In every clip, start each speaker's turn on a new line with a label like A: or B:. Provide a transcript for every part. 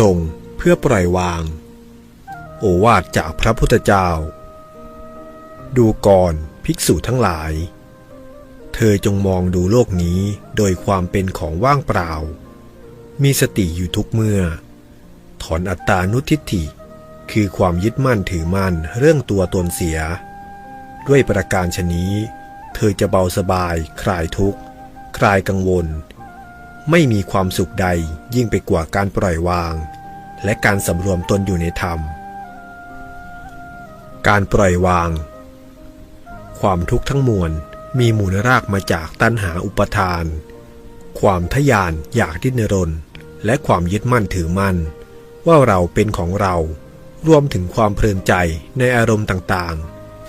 A: รงเพื่อปล่อยวาง โอวาทจากพระพุทธเจ้า ดูก่อนภิกษุทั้งหลาย เธอจงมองดูโลกนี้โดยความเป็นของว่างเปล่า มีสติอยู่ทุกเมื่อ ถอนอัตตานุทิฏฐิ คือความยึดมั่นถือมั่นเรื่องตัวตนเสีย ด้วยประการชนี้ เธอจะเบาสบาย คลายทุกข์ คลายกังวล ไม่มีความสุขใดยิ่งไปกว่าการปล่อยวาง และการสำรวมตนอยู่ในธรรม การปล่อยวาง ความทุกข์ทั้งมวลมีมูลรากมาจากตัณหาอุปทาน ความทะยานอยากดิ้นรน และความยึดมั่นถือมั่น ว่าเราเป็นของเรา รวมถึงความเพลินใจในอารมณ์ต่าง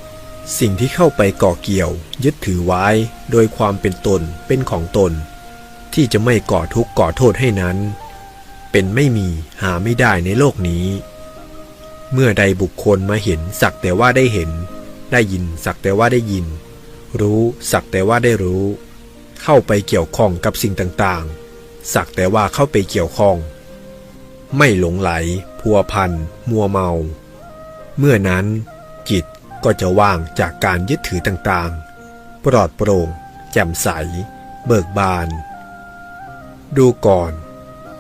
A: ๆ สิ่งที่เข้าไปก่อเกี่ยว ยึดถือไว้ โดยความเป็นตนเป็นของตน ที่จะไม่ก่อทุกข์ก่อโทษให้นั้น เป็นไม่มีหาไม่ได้ในโลกนี้ เมื่อใดบุคคลมาเห็นสักแต่ว่าได้เห็น ได้ยินสักแต่ว่าได้ยิน รู้สักแต่ว่าได้รู้ เข้าไปเกี่ยวข้องกับสิ่งต่างๆ สักแต่ว่าเข้าไปเกี่ยวข้อง ไม่หลงไหล พัวพันมัวเมา เมื่อนั้น จิตก็จะว่างจากการยึดถือต่างๆ ปลอดโปร่ง แจ่มใส เบิกบาน ดูก่อน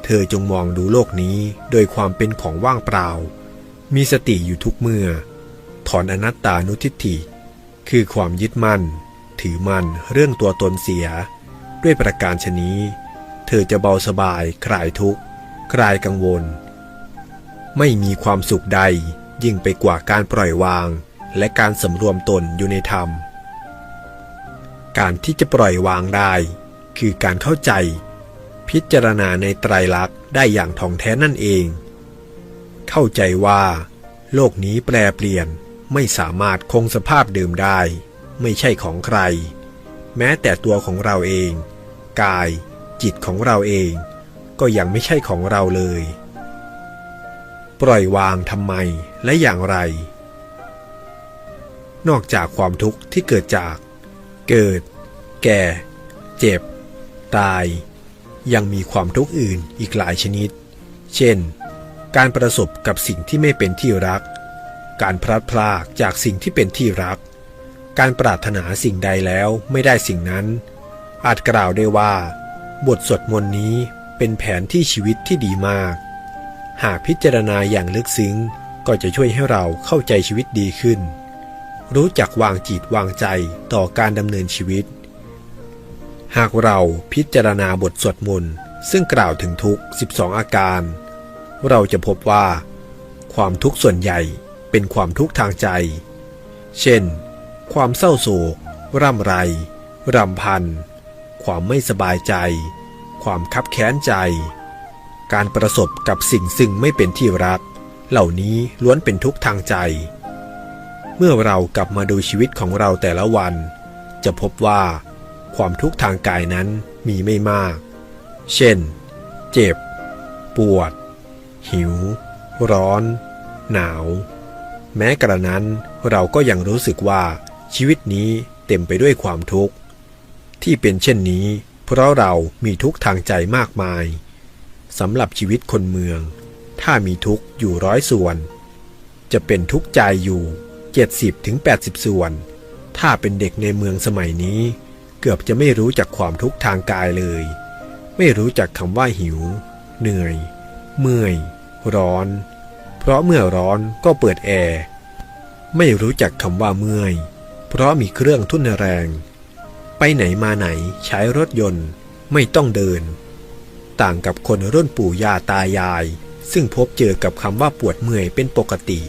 A: เธอจงมองดูโลกนี้โดยความเป็นของว่างเปล่า มีสติอยู่ทุกเมื่อ ถอนอนัตตานุทิฏฐิ คือความยึดมั่น ถือมั่นเรื่องตัวตนเสีย ด้วยประการชนี้ เธอจะเบาสบายคลายทุกข์ คลายกังวล ไม่มีความสุขใดยิ่งไปกว่าการปล่อยวาง และการสำรวมตนอยู่ในธรรม การที่จะปล่อยวางได้ คือการเข้าใจ พิจารณาในไตรลักษณ์ได้อย่างท่องแท้นั่นเอง เข้าใจว่า โลกนี้แปรเปลี่ยนไม่สามารถคงสภาพเดิมได้ ไม่ใช่ของใคร แม้แต่ตัวของเราเอง กาย จิตของเราเอง ก็ยังไม่ใช่ของเราเลย ปล่อยวางทำไมและอย่างไร นอกจากความทุกข์ที่เกิดจาก เกิด แก่ เจ็บ ตาย ยังมีความทุกข์อื่นอีกหลายชนิด เช่น การประสบกับสิ่งที่ไม่เป็นที่รัก การพลัดพรากจากสิ่งที่เป็นที่รัก การปรารถนาสิ่งใดแล้วไม่ได้สิ่งนั้น อาจกล่าวได้ว่า บทสวดมนต์นี้เป็นแผนที่ชีวิตที่ดีมาก หากพิจารณาอย่างลึกซึ้งก็จะช่วยให้เราเข้าใจชีวิตดีขึ้น รู้จักวางจิตวางใจต่อการดำเนินชีวิต หากเราพิจารณาบทสวดมนต์ซึ่งกล่าวถึงทุกข์12 อาการ เราจะพบว่า ความทุกข์ส่วนใหญ่เป็นความทุกข์ทางใจ เช่น ความเศร้าโศก ร่ำไร รำพัน ความไม่สบายใจ ความคับแค้นใจ การประสบกับสิ่งซึ่งไม่เป็นที่รัก เหล่านี้ล้วนเป็นทุกข์ทางใจ เมื่อเรากลับมาดูชีวิตของเราแต่ละวัน จะพบว่า ความทุกข์ทางกายนั้นมีไม่มาก เช่น เจ็บ ปวด หิว ร้อน หนาว แม้กระนั้นเราก็ยังรู้สึกว่าชีวิตนี้เต็มไปด้วยความทุกข์ ที่เป็นเช่นนี้ เพราะเรามีทุกข์ทางใจมากมายสำหรับชีวิตคนเมือง ถ้ามีทุกข์อยู่ร้อยส่วน จะเป็นทุกข์ใจอยู่ 70-80ถึง80ส่วน ถ้าเป็นเด็กในเมืองสมัยนี้ เกือบจะไม่รู้จักความทุกข์ทางกายเลย ไม่รู้จักคำว่าหิว เหนื่อย เมื่อย ร้อน เพราะเมื่อร้อนก็เปิดแอร์ไม่รู้จักคำว่าเมื่อย เพราะมีเครื่องทุ่นแรง ไปไหนมาไหนใช้รถยนต์ไม่ต้องเดิน ต่างกับคนรุ่นปู่ย่าตายาย ซึ่งพบเจอกับคำว่าปวดเมื่อยเป็นปกติ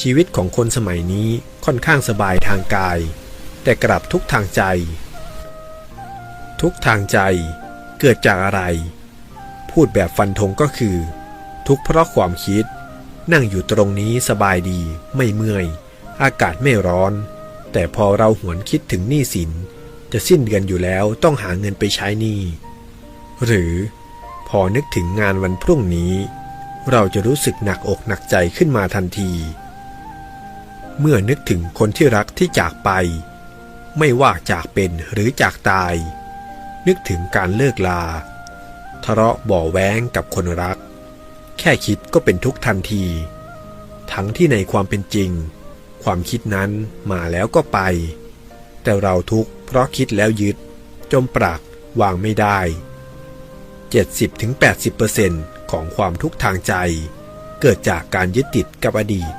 A: ชีวิตของคนสมัยนี้ค่อนข้างสบายทางกาย แต่กลับทุกทางใจ ทุกทางใจเกิดจากอะไร พูดแบบฟันธงก็คือ ทุกเพราะความคิด นั่งอยู่ตรงนี้สบายดี ไม่เมื่อย อากาศไม่ร้อน แต่พอเราหวนคิดถึงหนี้สิน จะสิ้นเดือนอยู่แล้วต้องหาเงินไปใช้หนี้หรือพอนึกถึงงานวันพรุ่งนี้ เราจะรู้สึกหนักอกหนักใจขึ้นมาทันที เมื่อนึกถึงคนที่รักที่จากไป ไม่ว่าจากเป็นหรือจากตาย นึกถึงการเลิกลา ทะเลาะบ่อแว้งกับคนรัก แค่คิดก็เป็นทุกทันที ทั้งที่ในความเป็นจริง ความคิดนั้นมาแล้วก็ไป แต่เราทุกข์เพราะคิดแล้วยึด จมปรักวางไม่ได้ 70-80%ของความทุกข์ทางใจ เกิดจากการยึดติดกับอดีต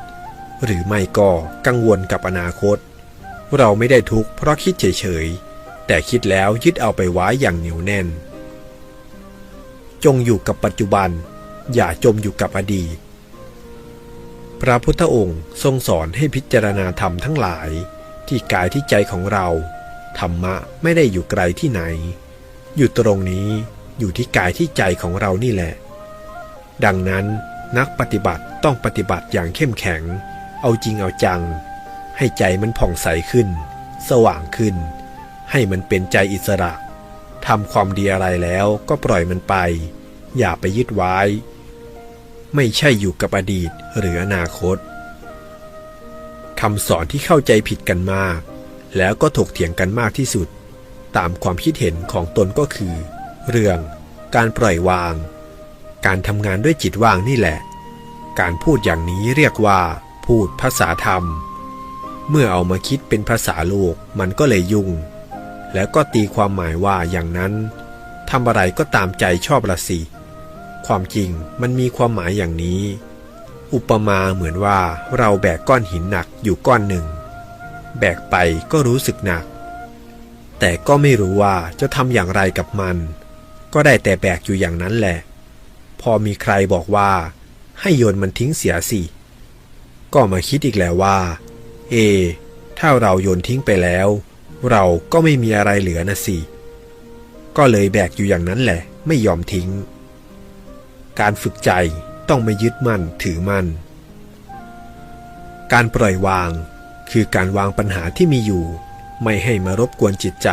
A: หรือไม่ก็กังวลกับอนาคต เราไม่ได้ทุกข์เพราะคิดเฉยๆ แต่คิดแล้วยึดเอาไปไว้อย่างเหนียวแน่น จงอยู่กับปัจจุบัน อย่าจมอยู่กับอดีต พระพุทธองค์ทรงสอนให้พิจารณาธรรมทั้งหลาย ที่กายที่ใจของเรา ธรรมะไม่ได้อยู่ไกลที่ไหน อยู่ตรงนี้อยู่ที่กายที่ใจของเรานี่แหละ ดังนั้นนักปฏิบัติต้องปฏิบัติอย่างเข้มแข็ง เอาจริงเอาจัง ให้ใจมันผ่องใสขึ้น สว่างขึ้น ให้มันเป็นใจอิสระทำความดีอะไรแล้วก็ปล่อยมันไป อย่าไปยึดไว้ ไม่ใช่อยู่กับอดีตหรืออนาคตคำสอนที่เข้าใจผิดกันมาก แล้วก็ถกเถียงกันมากที่สุด ตามความคิดเห็นของตนก็คือ เรื่อง การปล่อยวาง การทำงานด้วยจิตว่างนี่แหละ การพูดอย่างนี้เรียกว่า พูดภาษาธรรม เมื่อเอามาคิดเป็นภาษาโลกมันก็เลยยุ่ง แล้วก็ตีความหมายว่าอย่างนั้นทำอะไรก็ตามใจชอบละสิความจริงมันมีความหมายอย่างนี้ อุปมาเหมือนว่าเราแบกก้อนหินหนักอยู่ก้อนหนึ่ง แบกไปก็รู้สึกหนัก แต่ก็ไม่รู้ว่าจะทำอย่างไรกับมัน ก็ได้แต่แบกอยู่อย่างนั้นแหละ พอมีใครบอกว่า ให้โยนมันทิ้งเสียสิ ก็มาคิดอีกแล้วว่า เอ ถ้าเราโยนทิ้งไปแล้ว เราก็ไม่มีอะไรเหลือนะสิ ก็เลยแบกอยู่อย่างนั้นแหละ ไม่ยอมทิ้ง การฝึกใจต้องไม่ยึดมั่นถือมั่น การปล่อยวางคือการวางปัญหาที่มีอยู่ ไม่ให้มารบกวนจิตใจ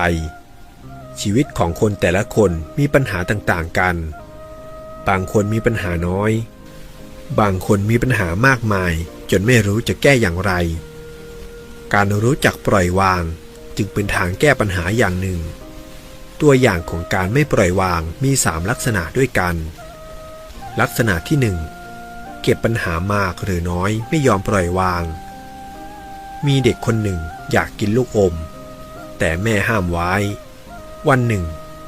A: ชีวิตของคนแต่ละคนมีปัญหาต่างๆกัน บางคนมีปัญหาน้อย บางคนมีปัญหามากมาย จนไม่รู้จะแก้อย่างไร การรู้จักปล่อยวางจึงเป็นทางแก้ปัญหาอย่างหนึ่ง ตัวอย่างของการไม่ปล่อยวางมีสามลักษณะด้วยกัน ลักษณะที่หนึ่งเก็บปัญหามากหรือน้อยไม่ยอมปล่อยวาง มีเด็กคนหนึ่งอยากกินลูกอม แต่แม่ห้ามไว้ วันหนึ่ง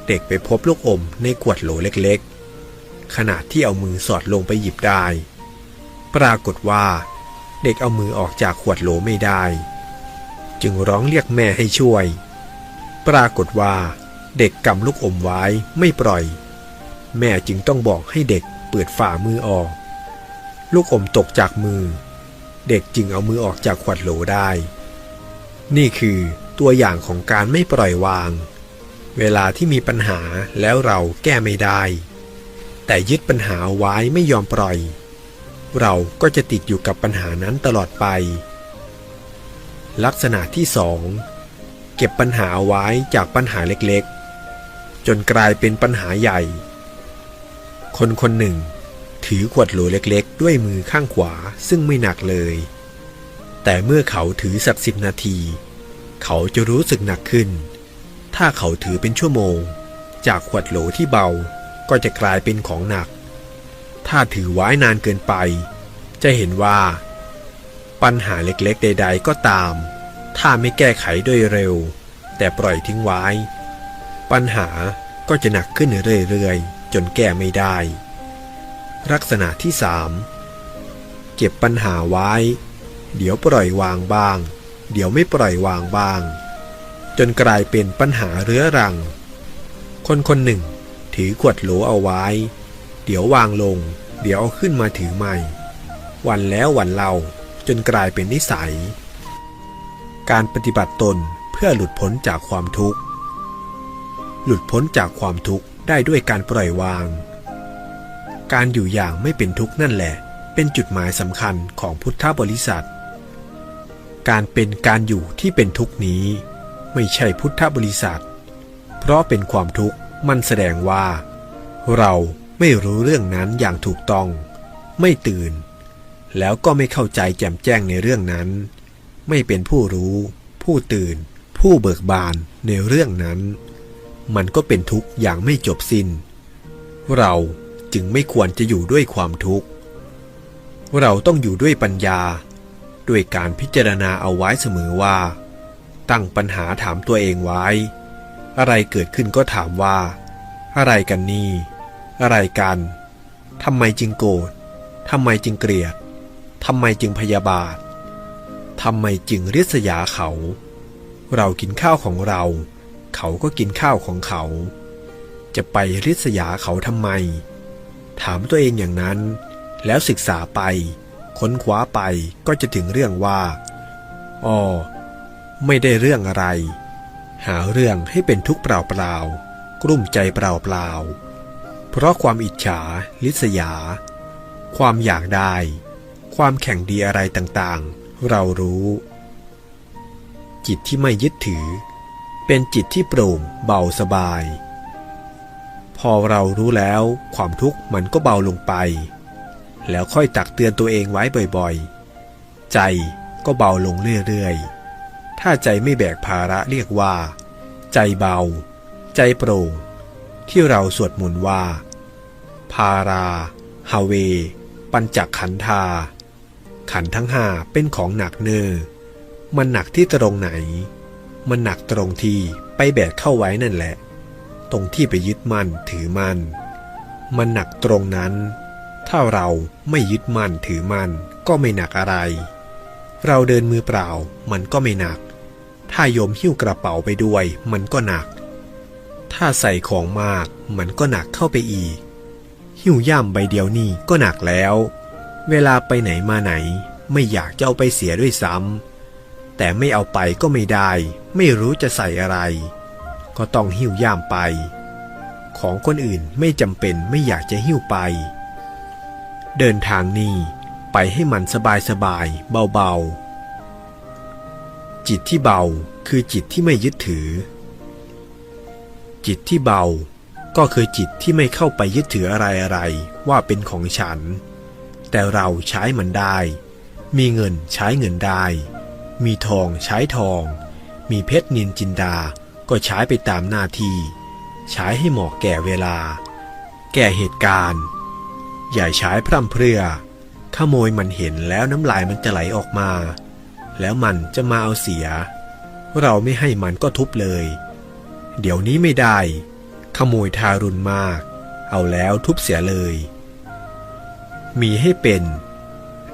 A: เด็กไปพบลูกอมในขวดโหลเล็กๆ ขณะที่เอามือสอดลงไปหยิบได้ ปรากฏว่า เด็กเอามือออกจากขวดโหลไม่ได้ จึงร้องเรียกแม่ให้ช่วย ปรากฏว่า เด็กกำลูกอมไว้ไม่ปล่อย แม่จึงต้องบอกให้เด็กเปิดฝ่ามือออก ลูกอมตกจากมือ เด็กจึงเอามือออกจากขวดโหลได้ นี่คือตัวอย่างของการไม่ปล่อยวาง เวลาที่มีปัญหาแล้วเราแก้ไม่ได้ แต่ยึดปัญหาไว้ไม่ยอมปล่อย เราก็จะติดอยู่กับปัญหานั้นตลอดไป ลักษณะที่สองเก็บปัญหาไว้จากปัญหาเล็กๆ จนกลายเป็นปัญหาใหญ่ คนคนหนึ่ง ถือขวดโหลเล็กๆ ด้วยมือข้างขวาซึ่งไม่หนักเลย แต่เมื่อเขาถือสักสิบนาที เขาจะรู้สึกหนักขึ้น ถ้าเขาถือเป็นชั่วโมง จากขวดโหลที่เบาก็จะกลายเป็นของหนัก ถ้าถือไว้นานเกินไป จะเห็นว่า ปัญหาเล็กๆ ใด ๆ ก็ตาม ถ้าไม่แก้ไขโดยเร็ว แต่ปล่อยทิ้งไว้ ปัญหาก็จะหนักขึ้นเรื่อยๆ จนแก้ไม่ได้ ลักษณะที่สามเก็บปัญหาไว้ เดี๋ยวปล่อยวางบ้าง เดี๋ยวไม่ปล่อยวางบ้าง จนกลายเป็นปัญหาเรื้อรัง คนคนหนึ่ง ถือขวดโหลเอาไว้ เดี๋ยววางลง เดี๋ยวเอาขึ้นมาถือใหม่ วันแล้ววันเล่า จนกลายเป็นนิสัย การปฏิบัติตนเพื่อหลุดพ้นจากความทุกข์ หลุดพ้นจากความทุกข์ได้ด้วยการปล่อยวาง การอยู่อย่างไม่เป็นทุกข์นั่นแหละ เป็นจุดหมายสำคัญของพุทธบริษัท การเป็นการอยู่ที่เป็นทุกข์นี้ ไม่ใช่พุทธบริษัท เพราะเป็นความทุกข์มันแสดงว่า เราไม่รู้เรื่องนั้นอย่างถูกต้อง ไม่ตื่น แล้วก็ไม่เข้าใจแจ่มแจ้งในเรื่องนั้น ไม่เป็นผู้รู้ ผู้ตื่น ผู้เบิกบานในเรื่องนั้น มันก็เป็นทุกข์อย่างไม่จบสิน้น เราจึงไม่ควรจะอยู่ด้วยความทุกข์ เราต้องอยู่ด้วยปัญญา ด้วยการพิจารณาเอาไว้เสมอว่า ตั้งปัญหาถามตัวเองไว้ อะไรเกิดขึ้นก็ถามว่า อะไรกันนี่ อะไรกันทำไมจึงโกรธทำไมจึงเกลียด ทำไมจึงพยาบาททำไมจึงริษยาเขา เรากินข้าวของเรา เขาก็กินข้าวของเขา จะไปริษยาเขาทำไม ถามตัวเองอย่างนั้น แล้วศึกษาไป ค้นคว้าไปก็จะถึงเรื่องว่าอ๋อไม่ได้เรื่องอะไร หาเรื่องให้เป็นทุกข์เปล่าๆกลุ้มใจเปล่าๆเพราะความอิจฉา ลิษยา ความอยากได้ ความแข่งดีอะไรต่างๆ เรารู้ จิตที่ไม่ยึดถือ เป็นจิตที่โปร่งเบาสบาย พอเรารู้แล้วความทุกข์มันก็เบาลงไป แล้วค่อยตักเตือนตัวเองไว้บ่อยๆ ใจก็เบาลงเรื่อยๆ ถ้าใจไม่แบกภาระเรียกว่า ใจเบา ใจโปร่ง ที่เราสวดมนต์ว่าพาราฮาเว ปัญจขันธา ขันทั้งห้าเป็นของหนักเนอมันหนักที่ตรงไหน มันหนักตรงที่ไปแบกเข้าไว้นั่นแหละ ตรงที่ไปยึดมั่นถือมั่น มันหนักตรงนั้น ถ้าเราไม่ยึดมั่นถือมั่นก็ไม่หนักอะไร เราเดินมือเปล่ามันก็ไม่หนัก ถ้าโยมหิ้วกระเป๋าไปด้วย มันก็หนัก ถ้าใส่ของมากมันก็หนักเข้าไปอีก หิ้วย่ำใบเดียวนี่ก็หนักแล้ว เวลาไปไหนมาไหน ไม่อยากจะเอาไปเสียด้วยซ้ำแต่ไม่เอาไปก็ไม่ได้ ไม่รู้จะใส่อะไร ก็ต้องหิ้วย่ามไป ของคนอื่นไม่จำเป็นไม่อยากจะหิ้วไป เดินทางนี่ไปให้มันสบายสบายเบาๆ จิตที่เบาคือจิตที่ไม่ยึดถือ จิตที่เบาก็คือจิตที่ไม่เข้าไปยึดถืออะไรอะไรๆว่าเป็นของฉัน แต่เราใช้มันได้ มีเงินใช้เงินได้ มีทองใช้ทอง มีเพชรนินจินดา ก็ใช้ไปตามหน้าที่ ใช้ให้เหมาะแก่เวลา แก่เหตุการณ์ อย่าใช้พร่ำเพรื่อ ขโมยมันเห็นแล้วน้ำลายมันจะไหลออกมา แล้วมันจะมาเอาเสีย เราไม่ให้มันก็ทุบเลย เดี๋ยวนี้ไม่ได้ ขโมยทารุณมาก เอาแล้วทุบเสียเลย มีให้เป็น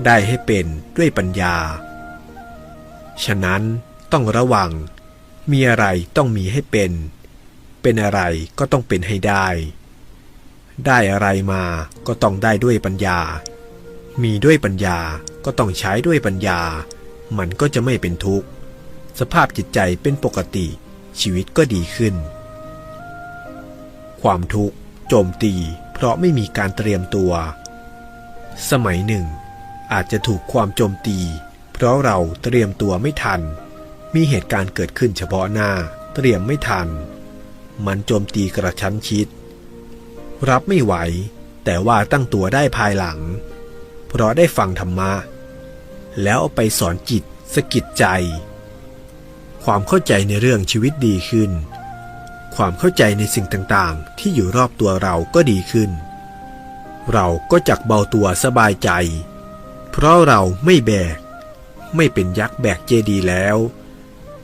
A: ได้ให้เป็นด้วยปัญญา ฉะนั้นต้องระวัง มีอะไรต้องมีให้เป็น เป็นอะไรก็ต้องเป็นให้ได้ ได้อะไรมาก็ต้องได้ด้วยปัญญา มีด้วยปัญญาก็ต้องใช้ด้วยปัญญา มันก็จะไม่เป็นทุกข์ สภาพจิตใจเป็นปกติ ชีวิตก็ดีขึ้น ความทุกข์โจมตีเพราะไม่มีการเตรียมตัว สมัยหนึ่ง อาจจะถูกความโจมตี เพราะเราเตรียมตัวไม่ทัน มีเหตุการณ์เกิดขึ้นเฉพาะหน้า เตรียมไม่ทัน มันโจมตีกระชั้นชิด รับไม่ไหว แต่ว่าตั้งตัวได้ภายหลัง เพราะได้ฟังธรรมะ แล้วเอาไปสอนจิตสะกิดใจ ความเข้าใจในเรื่องชีวิตดีขึ้น ความเข้าใจในสิ่งต่างๆ ที่อยู่รอบตัวเราก็ดีขึ้น เราก็จักเบาตัวสบายใจ เพราะเราไม่แบก ไม่เป็นยักษ์แบกเจดีแล้ว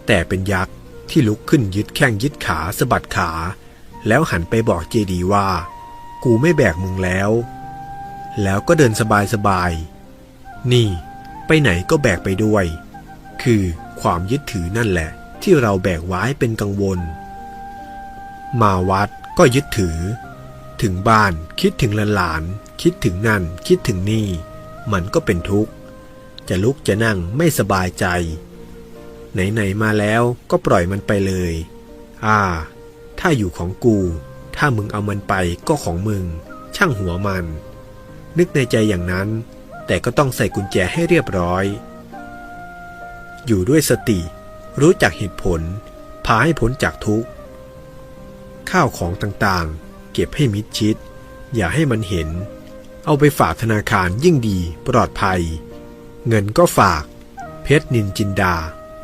A: แต่เป็นยักษ์ที่ลุกขึ้นยึดแข้งยึดขาสะบัดขา แล้วหันไปบอกเจดีว่า กูไม่แบกมึงแล้ว แล้วก็เดินสบายสบายๆนี่ ไปไหนก็แบกไปด้วย คือความยึดถือนั่นแหละ ที่เราแบกไว้เป็นกังวล มาวัดก็ยึดถือ ถึงบ้าน คิดถึงหลานๆคิดถึงนั่น คิดถึงนี่ มันก็เป็นทุกข์ จะลุกจะนั่งไม่สบายใจ ไหนๆมาแล้วก็ปล่อยมันไปเลย อ่า ถ้าอยู่ของกู ถ้ามึงเอามันไปก็ของมึง ช่างหัวมัน นึกในใจอย่างนั้น แต่ก็ต้องใส่กุญแจให้เรียบร้อย อยู่ด้วยสติ รู้จักเหตุผล พาให้พ้นจากทุกข์ ข้าวของต่างๆ เก็บให้มิดชิด อย่าให้มันเห็น เอาไปฝากธนาคารยิ่งดีปลอดภัย เงินก็ฝาก เพชรนินจินดา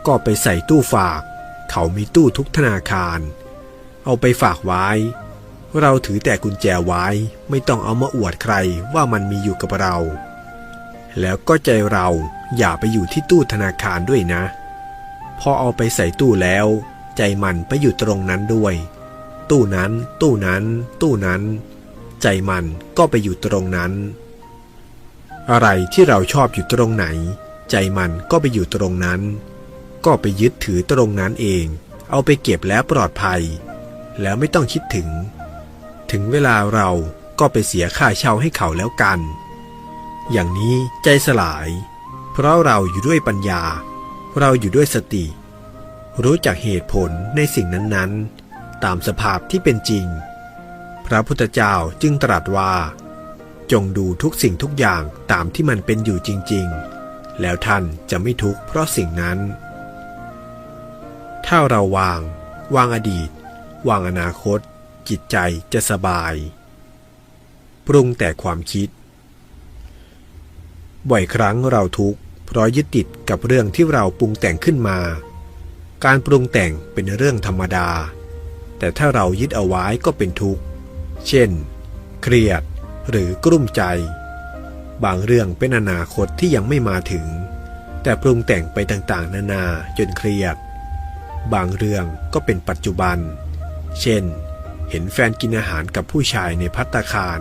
A: ก็ไปใส่ตู้ฝาก เขามีตู้ทุกธนาคาร เอาไปฝากไว้ เราถือแต่กุญแจไว้ ไม่ต้องเอามาอวดใครว่ามันมีอยู่กับเรา แล้วก็ใจเราอย่าไปอยู่ที่ตู้ธนาคารด้วยนะ พอเอาไปใส่ตู้แล้ว ใจมันไปอยู่ตรงนั้นด้วย ตู้นั้น ตู้นั้น ตู้นั้น ใจมันก็ไปอยู่ตรงนั้น อะไรที่เราชอบอยู่ตรงไหน ใจมันก็ไปอยู่ตรงนั้น ก็ไปยึดถือตรงนั้นเอง เอาไปเก็บแล้วปลอดภัย แล้วไม่ต้องคิดถึง ถึงเวลาเราก็ไปเสียค่าเช่าให้เขาแล้วกัน อย่างนี้ใจสลาย เพราะเราอยู่ด้วยปัญญา เราอยู่ด้วยสติ รู้จักเหตุผลในสิ่งนั้นๆ ตามสภาพที่เป็นจริง พระพุทธเจ้าจึงตรัสว่า จงดูทุกสิ่งทุกอย่างตามที่มันเป็นอยู่จริง ๆ แล้วท่านจะไม่ทุกข์เพราะสิ่งนั้น ถ้าเราวาง วางอดีต วางอนาคต จิตใจจะสบาย ปรุงแต่ความคิด บ่อยครั้งเราทุกข์เพราะยึดติดกับเรื่องที่เราปรุงแต่งขึ้นมา การปรุงแต่งเป็นเรื่องธรรมดา แต่ถ้าเรายึดเอาไว้ก็เป็นทุกข์ เช่น เครียดหรือกลุ้มใจ บางเรื่องเป็นอนาคตที่ยังไม่มาถึง แต่ปรุงแต่งไปต่างๆ นานาจนเครียด บางเรื่องก็เป็นปัจจุบัน เช่น เห็นแฟนกินอาหารกับผู้ชายในพัตตาคาร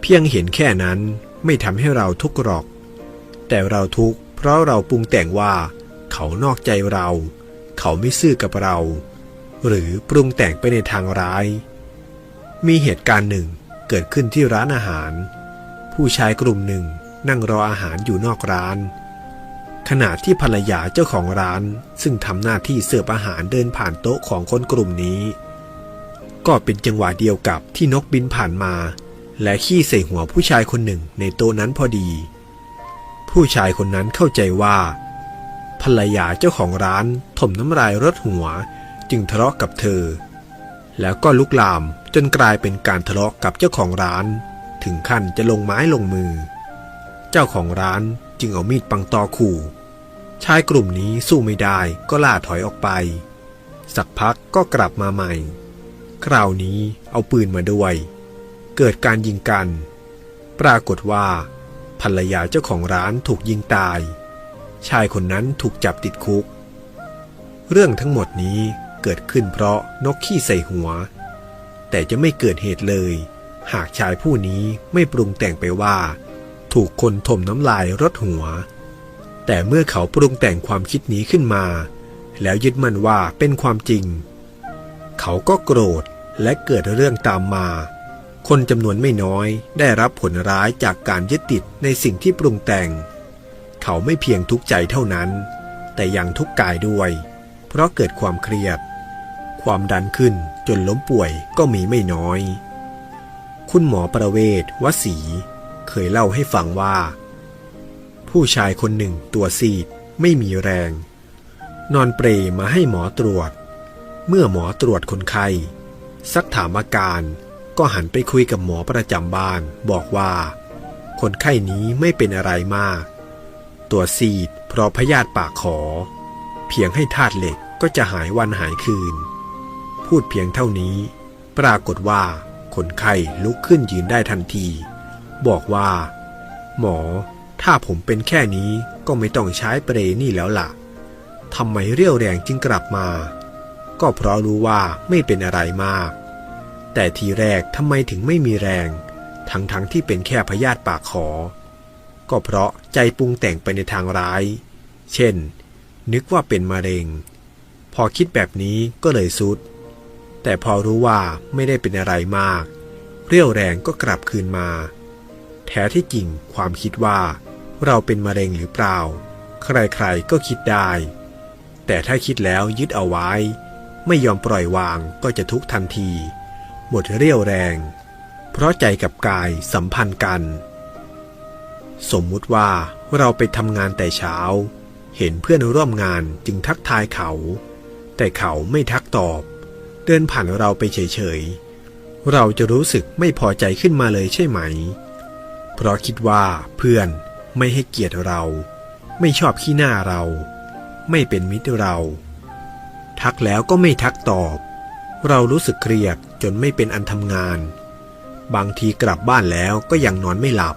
A: เพียงเห็นแค่นั้นไม่ทำให้เราทุกข์หรอก แต่เราทุกข์เพราะเราปรุงแต่งว่า เขานอกใจเรา เขาไม่ซื่อกับเรา หรือปรุงแต่งไปในทางร้าย มีเหตุการณ์หนึ่งเกิดขึ้นที่ร้านอาหาร ผู้ชายกลุ่มหนึ่งนั่งรออาหารอยู่นอกร้าน ขณะที่ภรรยาเจ้าของร้าน ซึ่งทำหน้าที่เสิร์ฟอาหารเดินผ่านโต๊ะของคนกลุ่มนี้ ก็เป็นจังหวะเดียวกับที่นกบินผ่านมา และขี้ใส่หัวผู้ชายคนหนึ่งในโต๊ะนั้นพอดี ผู้ชายคนนั้นเข้าใจว่า ภรรยาเจ้าของร้านถมน้ำลายรดหัว จึงทะเลาะกับเธอ แล้วก็ลุกลามจนกลายเป็นการทะเลาะกับเจ้าของร้าน ถึงขั้นจะลงไม้ลงมือ เจ้าของร้านจึงเอามีดปังตอขู่ ชายกลุ่มนี้สู้ไม่ได้ก็ล่าถอยออกไป สักพักก็กลับมาใหม่ คราวนี้เอาปืนมาด้วย เกิดการยิงกัน ปรากฏว่า ภรรยาเจ้าของร้านถูกยิงตาย ชายคนนั้นถูกจับติดคุก เรื่องทั้งหมดนี้ เกิดขึ้นเพราะนกขี้ใส่หัว แต่จะไม่เกิดเหตุเลย หากชายผู้นี้ไม่ปรุงแต่งไปว่า ถูกคนถมน้ำลายรดหัว แต่เมื่อเขาปรุงแต่งความคิดนี้ขึ้นมา แล้วยึดมั่นว่าเป็นความจริง เขาก็โกรธและเกิดเรื่องตามมา คนจำนวนไม่น้อยได้รับผลร้ายจากการยึดติดในสิ่งที่ปรุงแต่ง เขาไม่เพียงทุกข์ใจเท่านั้น แต่ยังทุกข์กายด้วย เพราะเกิดความเครียด ความดันขึ้นจนล้มป่วยก็มีไม่น้อย คุณหมอประเวศวสีเคยเล่าให้ฟังว่า ผู้ชายคนหนึ่งตัวซีดไม่มีแรง นอนเปรมาให้หมอตรวจ เมื่อหมอตรวจคนไข้ซักถามอาการก็หันไปคุยกับหมอประจำบ้านบอกว่า คนไข้นี้ไม่เป็นอะไรมาก ตัวซีดเพราะพยาธิปากขอ เพียงให้ธาตุเหล็กก็จะหายวันหายคืน พูดเพียงเท่านี้ ปรากฏว่าคนไข้ลุกขึ้นยืนได้ทันที บอกว่า หมอ ถ้าผมเป็นแค่นี้ก็ไม่ต้องใช้เปรนี่แล้วล่ะทำไมเรี่ยวแรงจึงกลับมา ก็เพราะรู้ว่าไม่เป็นอะไรมาก แต่ทีแรกทำไมถึงไม่มีแรง ทั้งๆทที่เป็นแค่พยาธิปากขอ ก็เพราะใจปรุงแต่งไปในทางร้าย เช่น นึกว่าเป็นมะเร็ง พอคิดแบบนี้ก็เลยสุด แต่พอรู้ว่าไม่ได้เป็นอะไรมาก เรี่ยวแรงก็กลับคืนมา แท้ที่จริงความคิดว่า เราเป็นมะเร็งหรือเปล่า ใครๆก็คิดได้ แต่ถ้าคิดแล้วยึดเอาไว้ ไม่ยอมปล่อยวางก็จะทุกข์ทันที หมดเรี่ยวแรง เพราะใจกับกายสัมพันธ์กัน สมมุติว่าเราไปทำงานแต่เช้า เห็นเพื่อนร่วมงานจึงทักทายเขา แต่เขาไม่ทักตอบ เดินผ่านเราไปเฉยๆ เราจะรู้สึกไม่พอใจขึ้นมาเลยใช่ไหม เพราะคิดว่าเพื่อนไม่ให้เกียรติเรา ไม่ชอบขี้หน้าเรา ไม่เป็นมิตรเรา ทักแล้วก็ไม่ทักตอบ เรารู้สึกเครียดจนไม่เป็นอันทำงาน บางทีกลับบ้านแล้วก็ยังนอนไม่หลับ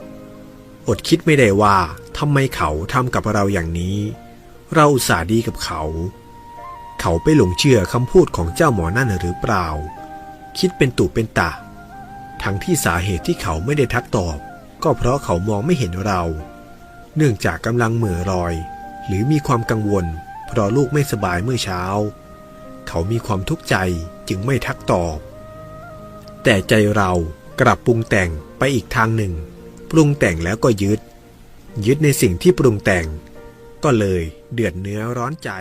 A: อดคิดไม่ได้ว่าทำไมเขาทำกับเราอย่างนี้ เราอุตส่าห์ดีกับเขา เขาไปหลงเชื่อคำพูดของเจ้าหมอนั่นหรือเปล่า คิดเป็นตุเป็นตะ ทั้งที่สาเหตุที่เขาไม่ได้ทักตอบ ก็เพราะเขามองไม่เห็นเรา เนื่องจากกำลังเหม่อลอย หรือมีความกังวล เพราะลูกไม่สบายเมื่อเช้า เขามีความทุกข์ใจจึงไม่ทักตอบ แต่ใจเรากลับปรุงแต่งไปอีกทางหนึ่ง ปรุงแต่งแล้วก็ยึด ยึดในสิ่งที่ปรุงแต่ง ก็เลยเดือดเนื้อร้อนใจ